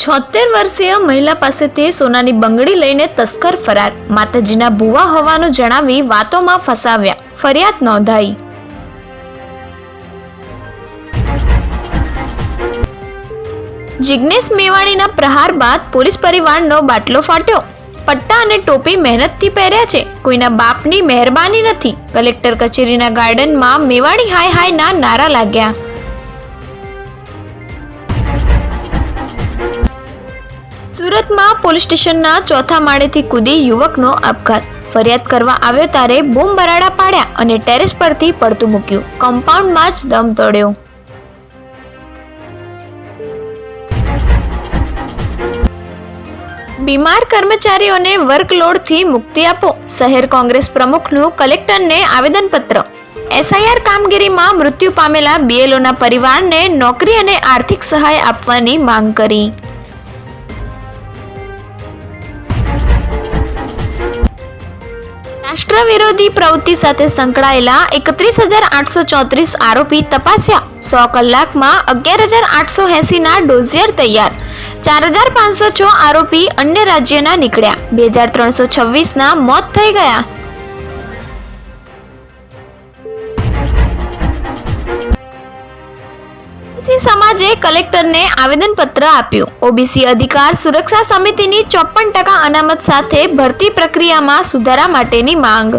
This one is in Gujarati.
છોતેર વર્ષીય મહિલા પાસેથી સોનાની બંગડી લઈને તસ્કર ફરાર. માતાજીના ભુવા હોવાનું જણાવી વાતોમાં ફસાવ્યા. ફરિયાદ નોંધાઈ. જિગ્નેશ મેવાણીના પ્રહાર બાદ પોલીસ પરિવારનો બાટલો ફાટ્યો. પટ્ટા અને ટોપી મહેનતથી પહેર્યા છે. કોઈના બાપની મહેરબાની નથી. કલેક્ટર કચેરીના ગાર્ડનમાં મેવાડી હાય હાયના નારા લાગ્યા. પોલીસ સ્ટેશનના ચોથા માળેથી કૂદી યુવકનો આપઘાત. ફરિયાદ કરવા આવ્યો ત્યારે બૂમ બરાડા પાડ્યા અને ટેરેસ પરથી પડતું મૂક્યું. કમ્પાઉન્ડમાં જ દમ તોડ્યો. બીમાર કર્મચારીઓને વર્કલોડથી મુક્તિ આપો. શહેર કોંગ્રેસ પ્રમુખનું કલેક્ટરને આવેદનપત્ર. એસઆઈઆર કામગીરીમાં મૃત્યુ પામેલા બીએલઓના પરિવારને નોકરી અને આર્થિક સહાય આપવાની માંગ કરી. રાષ્ટ્ર વિરોધી પ્રવૃત્તિ સાથે સંકળાયેલા એકત્રીસ હજાર આઠસો ચોત્રીસ આરોપી તપાસ્યા. સો કલાકમાં અગિયાર હજાર આઠસો એંસીના ડોઝિયર તૈયાર. ચાર હજાર પાંચસો છ આરોપી અન્ય રાજ્યના નીકળ્યા. બે હજાર ત્રણસો છવ્વીસના મોત થઈ ગયા. ઓબીસી સમાજે કલેક્ટરને આવેદનપત્ર આપ્યું. ઓબીસી અધિકાર સુરક્ષા સમિતિની ચોપન ટકા અનામત સાથે ભરતી પ્રક્રિયામાં સુધારા માટેની માંગ.